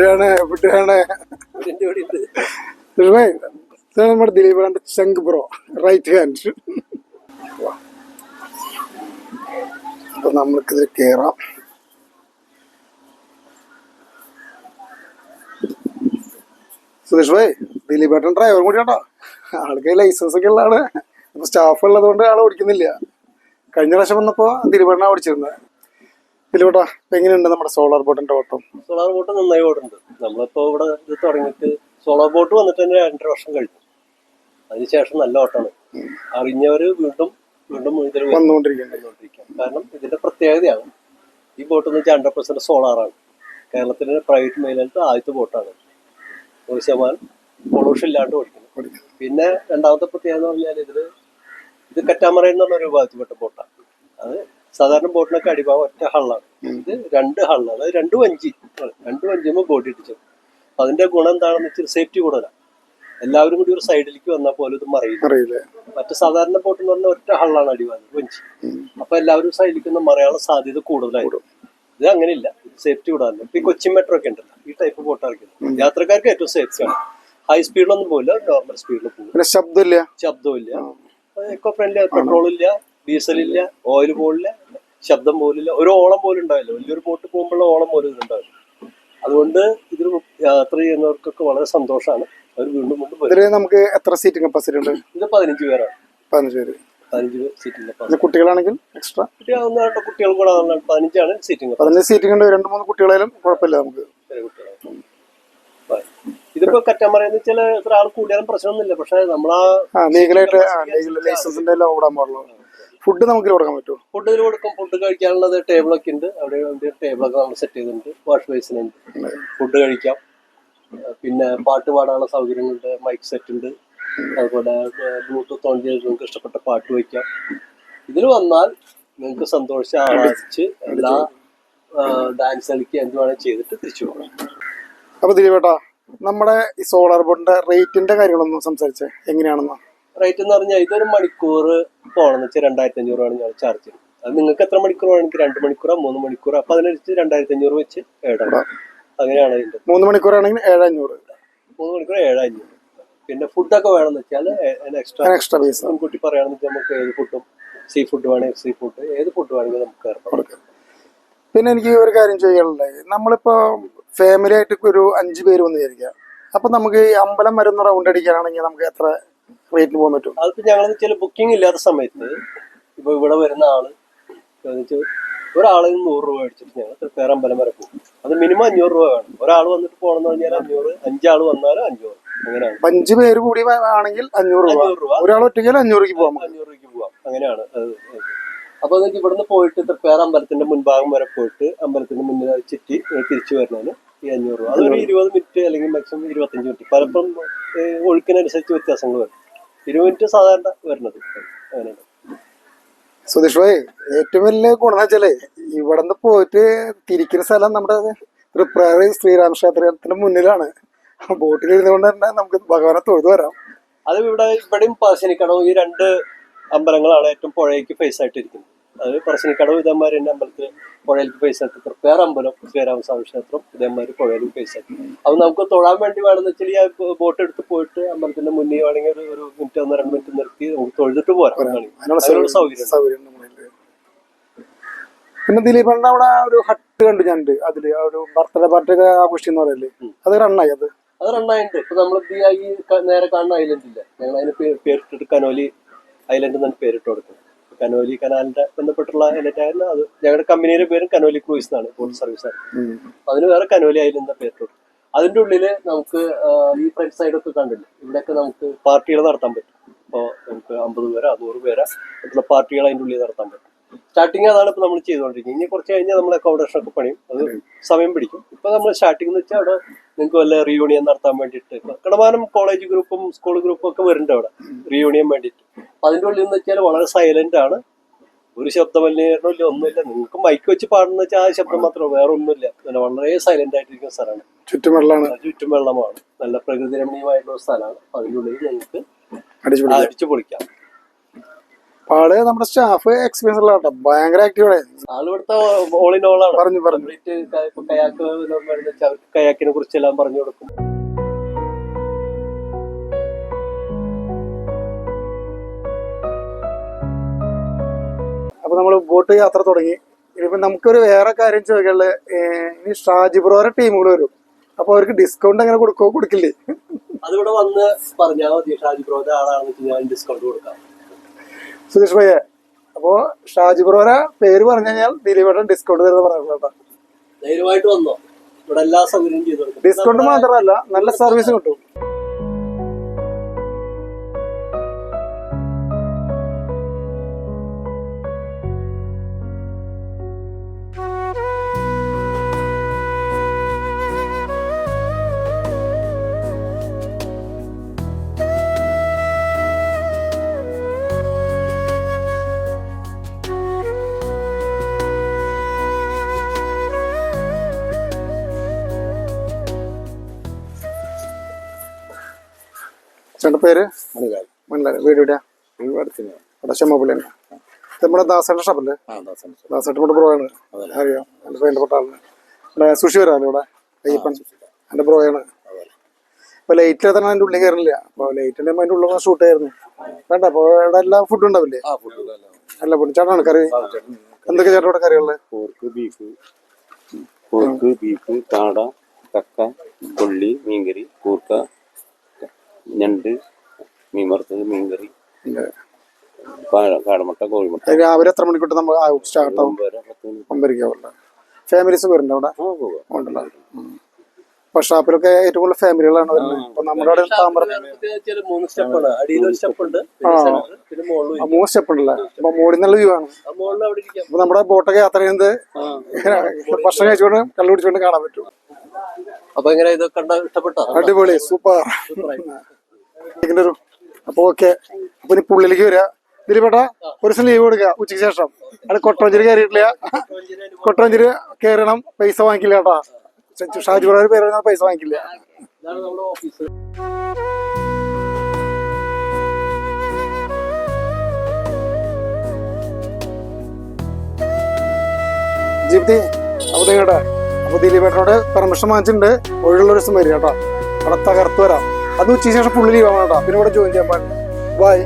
എവിടെയാണ് എവിടെയാണ്? നമ്മുടെ ദിലീപാണ്ട് ശംഖ് ബ്രോ റൈറ്റ് ഹാൻഡ് അപ്പൊ നമ്മൾക്കിതിൽ കേറാം. സുധീഷ് ഭായ് ദിലീപ് ഏട്ടൻ ഡ്രൈവർ കൂടി കേട്ടോ ആൾക്ക് ലൈസൻസ് ഒക്കെ ഉള്ളതാണ്. അപ്പൊ സ്റ്റാഫ് ഉള്ളത് കൊണ്ട് ആൾ ഓടിക്കുന്നില്ല. കഴിഞ്ഞ പ്രാവശ്യം വന്നപ്പോ ദിലീപ് ഏട്ടനാണ് ഓടിച്ചിരുന്നത്. ഇപ്പൊ എങ്ങനെയുണ്ട് നമ്മുടെ സോളാർ ബോട്ടിന്റെ ഓട്ടം? സോളാർ ബോട്ട് നന്നായി ഓടുന്നുണ്ട്. നമ്മളിപ്പോ ഇവിടെ ഇത് തുടങ്ങിയിട്ട് സോളാർ ബോട്ട് വന്നിട്ട് തന്നെ രണ്ടര വർഷം കഴിഞ്ഞു. അതിനുശേഷം നല്ല ഓട്ടമാണ്. അറിഞ്ഞവര് വീണ്ടും വീണ്ടും ഇതിൽ വന്നുകൊണ്ടിരിക്കുന്നത് വന്നുകൊണ്ടിരിക്കുക കാരണം ഇതിന്റെ പ്രത്യേകതയാണ് ഈ ബോട്ട് എന്ന് വെച്ചാൽ ഹൺഡ്രഡ് പെർസെന്റ് സോളാറാണ്. കേരളത്തിലെ പ്രൈവറ്റ് മേഖലയിലത്തെ ആദ്യത്തെ ബോട്ടാണ്. ഒരു ശതമാനം പൊള്യൂഷൻ ഇല്ലാണ്ട് ഓടിക്കുന്നത് പിന്നെ രണ്ടാമത്തെ പ്രത്യേകത എന്ന് പറഞ്ഞാൽ ഇതിൽ ഇത് കറ്റാമറ എന്നുള്ള ഒരു വിഭാഗത്തിൽപ്പെട്ട ബോട്ടാണ്. അത് സാധാരണ ബോട്ടിനൊക്കെ അടിഭാഗം ഒറ്റ ഹള്ളാണ്. ഇത് രണ്ട് ഹള്ളാണ്. അതായത് രണ്ട് വഞ്ചി. രണ്ട് വഞ്ചിയുമ്പോൾ ബോട്ട് ഇടിച്ചത് അപ്പൊ അതിന്റെ ഗുണം എന്താണെന്ന് വെച്ചാൽ സേഫ്റ്റി കൂടുതലാണ് എല്ലാവരും കൂടി ഒരു സൈഡിലേക്ക് വന്നാൽ പോലും ഇത് മറിയില്ല. മറ്റു സാധാരണ ബോട്ട് എന്ന് പറഞ്ഞാൽ ഒറ്റ ഹള്ളാണ് അടിഭാഗം വഞ്ചി. അപ്പൊ എല്ലാവരും സൈഡിലേക്ക് മറിയാനുള്ള സാധ്യത കൂടുതലായിരുന്നു ഇത് അങ്ങനെയില്ല. സേഫ്റ്റി കൂടാറില്ല ഇപ്പൊ ഈ കൊച്ചിൻ മെട്രോ ഒക്കെ ഉണ്ടല്ലോ ഈ ടൈപ്പ് ബോട്ട് ഇറക്കുന്നത് യാത്രക്കാർക്ക് ഏറ്റവും സേഫ്റ്റി ആണ്. ഹൈ സ്പീഡിലൊന്നും പോകില്ല നോർമൽ സ്പീഡിൽ പോകും ശബ്ദമില്ല ശബ്ദമില്ല എക്കോ ഫ്രണ്ട്ലി പെട്രോൾ ഇല്ല ഡീസൽ ഇല്ല ഓയിൽ പോലില്ല. ശബ്ദം പോലില്ല ഒരു ഓളം പോലും ഉണ്ടാവില്ല. വലിയൊരു ബോട്ട് പോകുമ്പോഴുള്ള ഓളം പോലും ഉണ്ടാവില്ല. അതുകൊണ്ട് ഇതിൽ യാത്ര ചെയ്യുന്നവർക്കൊക്കെ വളരെ സന്തോഷമാണ് അവർ വീണ്ടും വീണ്ടും നമുക്ക് എത്ര സീറ്റിംഗ് കപ്പാസിറ്റി ഉണ്ട്? ഇത് പതിനഞ്ച് പേരാണ്. പതിനഞ്ച് പേര്. പതിനഞ്ച് സീറ്റിംഗ് കപ്പാസിറ്റി കുട്ടികളാണെങ്കിൽ എക്സ്ട്രാ കുട്ടിയാവുന്ന കുട്ടികൾ കൂടെ. പതിനഞ്ചാണ് സീറ്റിംഗ് പതിനഞ്ച് സീറ്റിംഗ് ഉണ്ട്. രണ്ട് മൂന്ന് കുട്ടികളായാലും കുഴപ്പമില്ല നമുക്ക്. ഇതിപ്പോ കറ്റാമറയെന്ന് വെച്ചാൽ എത്ര ആൾ കൂടിയാലും പ്രശ്നമൊന്നുമില്ല. പക്ഷെ നമ്മളാ ലീഗലായിട്ട് ലൈസൻസിന്റെ എല്ലാം ഓടാൻ പാടുള്ളൂ. ഫുഡ് നമുക്ക് കൊടുക്കാൻ പറ്റുമോ? ഫുഡ് ഇതിൽ കൊടുക്കും. ഫുഡ് കഴിക്കാനുള്ളത് ടേബിളൊക്കെ ഉണ്ട്. അവിടെ ടേബിളൊക്കെ നമ്മൾ സെറ്റ് ചെയ്തിട്ടുണ്ട്. വാഷ് ബേസിനുണ്ട് ഫുഡ് കഴിക്കാം. പിന്നെ പാട്ട് പാടാനുള്ള സൗകര്യങ്ങളുണ്ട്. മൈക്ക് സെറ്റ് ഉണ്ട്. അതുപോലെ ബ്ലൂടൂത്ത് ഓൺ ചെയ്ത് നിങ്ങൾക്ക് ഇഷ്ടപ്പെട്ട പാട്ട് വയ്ക്കാം ഇതിൽ വന്നാൽ നിങ്ങൾക്ക് സന്തോഷിച്ച് ആരാധിച്ച് എല്ലാ ഡാൻസ് കളിക്കുക എന്ത് വേണമെങ്കിൽ ചെയ്തിട്ട് തിരിച്ചു പോകാം. അപ്പൊ ദിലീപേട്ടാ നമ്മുടെ ഈ സോളാർ ബോർഡിന്റെ റേറ്റിന്റെ കാര്യങ്ങളൊന്നും സംസാരിച്ചേ. എങ്ങനെയാണെന്ന്? റേറ്റ് എന്ന് പറഞ്ഞാൽ ഇതൊരു മണിക്കൂർ പോകണമെന്ന് വെച്ചാൽ രണ്ടായിരത്തി അഞ്ഞൂറ് ആണ് ഞങ്ങൾ ചാർജ് ചെയ്യുന്നത് അത് നിങ്ങൾക്ക് എത്ര മണിക്കൂർ വേണമെങ്കിൽ രണ്ട് മണിക്കൂറോ മൂന്ന് മണിക്കൂറോ അപ്പൊ അതിനനുസരിച്ച് രണ്ടായിരത്തി അഞ്ഞൂറ് വെച്ച് ഏടാണ് അങ്ങനെയാണ് അതിന്റെ മൂന്ന് മണിക്കൂർ ആണെങ്കിൽ ഏഴഞ്ഞൂറ്. മൂന്ന് മണിക്കൂർ ഏഴഞ്ഞൂറ്. പിന്നെ ഫുഡൊക്കെ വേണമെന്ന് വെച്ചാൽ എക്സ്ട്രാ എക്സ്ട്രാ പൈസ മുൻകൂട്ടി പറയുകയാണെന്ന് വെച്ചാൽ നമുക്ക് ഏത് ഫുഡും സീ ഫുഡ് വേണമെങ്കിൽ സീ ഫുഡ് ഏത് ഫുഡ് വേണമെങ്കിൽ നമുക്ക് പിന്നെ എനിക്ക് ഒരു കാര്യം ചെയ്യാനുള്ളത്. നമ്മളിപ്പോ ഫാമിലി ആയിട്ട് ഒരു അഞ്ച് പേര് വന്ന് വിചാരിക്കാം അപ്പൊ നമുക്ക് ഈ അമ്പലം വരുന്ന റൗണ്ട് അടിക്കാനാണെങ്കിൽ നമുക്ക് എത്ര റേറ്റിന് പോകാൻ പറ്റും അതിപ്പോ ഞങ്ങൾ ചില ബുക്കിംഗ് ഇല്ലാത്ത സമയത്ത് ഇപ്പൊ ഇവിടെ വരുന്ന ആൾ ഒരാളിൽ നൂറ് രൂപ മേടിച്ചിട്ട് ഞങ്ങൾ തൃപ്പേർ അമ്പലം വരെ പോകും. അത് മിനിമം അഞ്ഞൂറ് രൂപ വേണം. ഒരാൾ വന്നിട്ട് പോകണമെന്ന് പറഞ്ഞാൽ അഞ്ഞൂറ് അഞ്ചാൾ വന്നാലും അഞ്ഞൂറ്. അങ്ങനെയാണ്. അഞ്ച് പേര് കൂടി ആണെങ്കിൽ അഞ്ഞൂറ് രൂപ. ഒരാൾ ഒറ്റയ്ക്ക് അഞ്ഞൂറ് രൂപയ്ക്ക് പോകാം അഞ്ഞൂറ് രൂപയ്ക്ക് പോവാം. അങ്ങനെയാണ്. അപ്പൊ നിങ്ങൾക്ക് ഇവിടുന്ന് പോയിട്ട് തൃപ്പേർ അമ്പലത്തിന്റെ മുൻഭാഗം വരെ പോയിട്ട് അമ്പലത്തിന്റെ മുന്നിൽ ചുറ്റി തിരിച്ചു വരുന്നതിന് ഈ അഞ്ഞൂറ് രൂപ. അതൊരു ഇരുപത് മിനിറ്റ് അല്ലെങ്കിൽ മാക്സിമം ഇരുപത്തഞ്ച് മിനിറ്റ് പലപ്പോഴും ഒഴുക്കിനനുസരിച്ച് വ്യത്യാസങ്ങൾ വരും. ഇരുപത് സാധാരണ വരുന്നത്. അങ്ങനെയാണ് സുധീഷ് ഭായ് ഏറ്റവും വലിയ ഗുണം വെച്ചാൽ വെച്ചാലേ ഇവിടുന്ന് പോയിട്ട് തിരിക്കുന്ന സ്ഥലം നമ്മുടെ തൃപ്രാറി ശ്രീരാമ ക്ഷേത്രത്തിന്റെ മുന്നിലാണ്. ബോട്ടിൽ ഇരുന്നുകൊണ്ട് തന്നെ നമുക്ക് ഭഗവാനെ തൊഴുതു വരാം. അത് ഇവിടെ ഇവിടെയും പാശനിക്കണോ? ഈ രണ്ട് അമ്പലങ്ങളാണ് ഏറ്റവും പുഴയ്ക്ക് ഫേസ് ആയിട്ട് ഇരിക്കുന്നത് അത് പറശ്ശിനിക്കടവും ഇതേമാതിരി തന്നെ അമ്പലത്തിൽ പുഴയിലേക്ക് പൈസ ആയിട്ട് തൃപ്പേർ അമ്പലം ശ്രീരാമസ്വാമി ക്ഷേത്രം ഇതേമാതിരി പുഴയിലേക്ക് പൈസ അത് നമുക്ക് തൊഴാൻ വേണ്ടി വേണമെന്ന് വെച്ചാൽ ഈ ബോട്ട് എടുത്ത് പോയിട്ട് അമ്പലത്തിന്റെ മുന്നിൽ വേണമെങ്കിൽ ഒരു ഒരു മിനിറ്റ് ഒന്ന് രണ്ട് മിനിറ്റ് നിർത്തി നമുക്ക് തൊഴുതിട്ട് പോരാം. അതിനുള്ള സൗകര്യം. പിന്നെ ദിലീപണ്ണ അവിടെ ഒരു ഹട്ട് കണ്ടു ഞാൻ അതിൽ ഒരു ബർത്ത്ഡേ പാർട്ടി ഒക്കെ ആഘോഷിക്കുന്ന പറയല്ലേ? അത് റണ്ണായി അത്. അത് റണ്ണായിട്ടുണ്ട് ഇപ്പൊ നമ്മൾ ഈ നേരെ കാണുന്ന ഐലൻഡ് ഇല്ല? ഞങ്ങൾ അതിന് പേരിട്ടിട്ട് കനോലി ഐലൻഡ് എന്നാണ് പേരിട്ട് കൊടുക്കുന്നത് കനോലി കനാലിന്റെ ബന്ധപ്പെട്ടുള്ള ഐലൻഡ് ആയിരുന്നു. അത് ഞങ്ങളുടെ കമ്പനിയുടെ പേരും കനോലി ക്രൂയിസ് എന്നാണ് ബോട്ട് സർവീസ് ആണ്. അതിന് വേറെ കനോലി ആയിരുന്നു എന്ന അതിന്റെ ഉള്ളിൽ നമുക്ക് ഈ ഫ്രണ്ട് സൈഡൊക്കെ കണ്ടില്ല? ഇവിടെയൊക്കെ നമുക്ക് പാർട്ടികൾ നടത്താൻ പറ്റും. ഇപ്പോൾ നമുക്ക് അമ്പത് പേര് നൂറ് പേരാ മറ്റുള്ള പാർട്ടികൾ അതിന്റെ ഉള്ളിൽ നടത്താൻ പറ്റും. സ്റ്റാർട്ടിങ് അതാണ് ഇപ്പൊ നമ്മൾ ചെയ്തുകൊണ്ടിരിക്കുന്നത് ഇനി കുറച്ച് കഴിഞ്ഞാൽ നമ്മൾ അക്കോമഡേഷൻ ഒക്കെ പണിയും. അത് സമയം പിടിക്കും. ഇപ്പൊ നമ്മൾ സ്റ്റാർട്ടിംഗ് എന്ന് വെച്ചാൽ അവിടെ നിങ്ങൾക്ക് വല്ല റീയൂണിയൻ നടത്താൻ വേണ്ടിയിട്ട്? കടമാനം കോളേജ് ഗ്രൂപ്പും സ്കൂൾ ഗ്രൂപ്പും ഒക്കെ വരുന്നുണ്ട് അവിടെ. റീയൂണിയൻ വേണ്ടിയിട്ട്. അപ്പൊ അതിന്റെ ഉള്ളിൽ എന്ന് വെച്ചാൽ വളരെ സൈലന്റ് ആണ്. ഒരു ശബ്ദ മലിനീകരണം ഇല്ല ഒന്നുമില്ല. നിങ്ങൾക്ക് മൈക്ക് വെച്ച് പാടുന്ന വെച്ചാൽ ആ ശബ്ദം മാത്രമേ വേറെ ഒന്നുമില്ല. പിന്നെ വളരെ സൈലന്റ് ആയിട്ടിരിക്കുന്ന സ്ഥലമാണ്. ചുറ്റും വെള്ളമാണ് ചുറ്റും വെള്ളമാണ്. നല്ല പ്രകൃതി രമണീയമായിട്ടുള്ള സ്ഥലമാണ്. അതിന്റെ ഉള്ളിൽ ഞങ്ങൾക്ക് അടിച്ചു പൊളിക്കാം ആൾ നമ്മുടെ സ്റ്റാഫ് എക്സ്പീരിയൻസ് ഉള്ള കേട്ടോ ഭയങ്കര ആക്റ്റീവ് ആണ്. പറഞ്ഞു പറഞ്ഞു. കയാക്കിനെ കുറിച്ചെല്ലാം പറഞ്ഞു കൊടുക്കും. അപ്പൊ നമ്മൾ ബോട്ട് യാത്ര തുടങ്ങി. ഇനിയിപ്പോ നമുക്കൊരു വേറെ കാര്യം ചോദിക്കാനുള്ളത് ഇനി ഷാജി ടീമുകൾ വരും. അപ്പൊ അവർക്ക് ഡിസ്കൗണ്ട് എങ്ങനെ കൊടുക്കോ കൊടുക്കില്ലേ? അതിവിടെ വന്ന് പറഞ്ഞാൽ മതി ഷാജി ബ്രോയുടെ ആളാണെന്ന് ഞാൻ ഡിസ്കൗണ്ട് കൊടുക്കാം. സുധീഷ് ഭയ്യ. അപ്പോ ഷാജി ബ്രോര പേര് പറഞ്ഞു കഴിഞ്ഞാൽ ദിലീപേട്ടൻ ഡിസ്കൗണ്ട് തരുന്ന പറഞ്ഞിട്ടുള്ള ധൈര്യമായിട്ട് വന്നോ. ഇവിടെ എല്ലാ സൗകര്യം ചെയ്തു ഡിസ്കൗണ്ട് മാത്രമല്ല നല്ല സർവീസ് കിട്ടും. ചേട്ടന്റെ പേര്? മണിലാൽ. വീട് എവിടെയാ? ഇവിടെ ചെമ്മപ്പള്ളി തന്നെ ഇത് നമ്മുടെ ദാസേട്ട ഷാപ്പല്ലേ? ദാസേട്ട ഇവിടെ ബ്രോ ആണ്. അറിയാം എന്റെ വേണ്ടപ്പെട്ട ആളാണ്. ഇവിടെ സുഷി വരാമല്ലോ ഇവിടെ? അയ്യപ്പൻ. എന്റെ ബ്രോയാണ് ഇപ്പൊ ലൈറ്റിൽ തന്നെ അതിന്റെ ഉള്ളിൽ കയറില്ല. അപ്പൊ ലൈറ്റ് ഉണ്ടെങ്കിൽ അതിന്റെ ഉള്ളിൽ ഷൂട്ട് ആയിരുന്നു. വേണ്ട അപ്പൊ ഇവിടെ എല്ലാം ഫുഡ് ഉണ്ടാവില്ലേ? അല്ല പൊടി ചേട്ടനാണ് കറി? എന്തൊക്കെ ചേട്ടൻ ഇവിടെ കറികളുള്ളത് പോർക്ക് ബീഫ് പോർക്ക് ബീഫ് കാട കക്ക കൊള്ളി മീൻകറി കൂർക്ക ഞണ്ട് മീൻ വറുത്തത് മീൻകറി കാടമുട്ട കോഴിമുട്ട. രാവിലെ എത്ര മണിക്കൂട്ട് നമ്മൾ സ്റ്റാർട്ട് ആവും. ഫാമിലീസ് വരുന്നുണ്ട് അവിടെ. ഉണ്ടല്ലോ. അപ്പൊ ഷാപ്പിലൊക്കെ ഏറ്റവും കൂടുതൽ ഫാമിലികളാണ് വരുന്നത്. അപ്പൊ നമ്മുടെ അവിടെ താമര മൂന്ന് സ്റ്റെപ്പ്. ഉണ്ട് പിന്നെ center, പിന്നെ മുകളിലും ആ, മൂന്ന് സ്റ്റെപ്പ് ഉണ്ടല്ലേ അപ്പൊ മോളിൽ നിന്നുള്ള വ്യൂ ആണ്. ആ മുകളിൽ അവിടെ ഇരിക്കാം. അപ്പൊ നമ്മുടെ ബോട്ടൊക്കെ യാത്ര ചെയ്യുന്നത് ഭക്ഷണം കഴിച്ചുകൊണ്ട് കള്ളു കുടിച്ചുകൊണ്ട് കാണാൻ പറ്റും. അപ്പൊ എങ്ങനെ ഇതൊക്കെ കണ്ട ഇഷ്ടപ്പെട്ടോ? അടിപൊളി സൂപ്പർ. ഒരു അപ്പൊ ഓക്കെ അപ്പൊ ഇനി പുള്ളിലേക്ക് വരിക ദിലീപേട്ട ഒരു ദിവസം ലീവ് കൊടുക്കുക ഉച്ചയ്ക്ക് ശേഷം. അവിടെ കൊട്ടോഞ്ചേരി കയറിയിട്ടില്ല. കൊട്ടോഞ്ചേരി കയറണം പൈസ വാങ്ങിക്കില്ല കേട്ടാ. ഷാജി പേര് പേര് പൈസ വാങ്ങിക്കില്ല. ജീവിതത്തി അപ്പൊ നിങ്ങളുടെ അപ്പൊ ദിലീപേട്ടനോട് പെർമിഷൻ വാങ്ങിച്ചിട്ടുണ്ട്. ഒഴിവുള്ള ഒരു ദിവസം വരിക കേട്ടോ. അവിടെ തകർത്ത് വരാം. അത് ഉച്ചയ്ക്ക് ശേഷം പുള്ളി ലീവ് ആവണം കേട്ടോ. പിന്നെ ഇവിടെ ജോയിൻ ചെയ്യാൻ പാടില്ല. ബൈ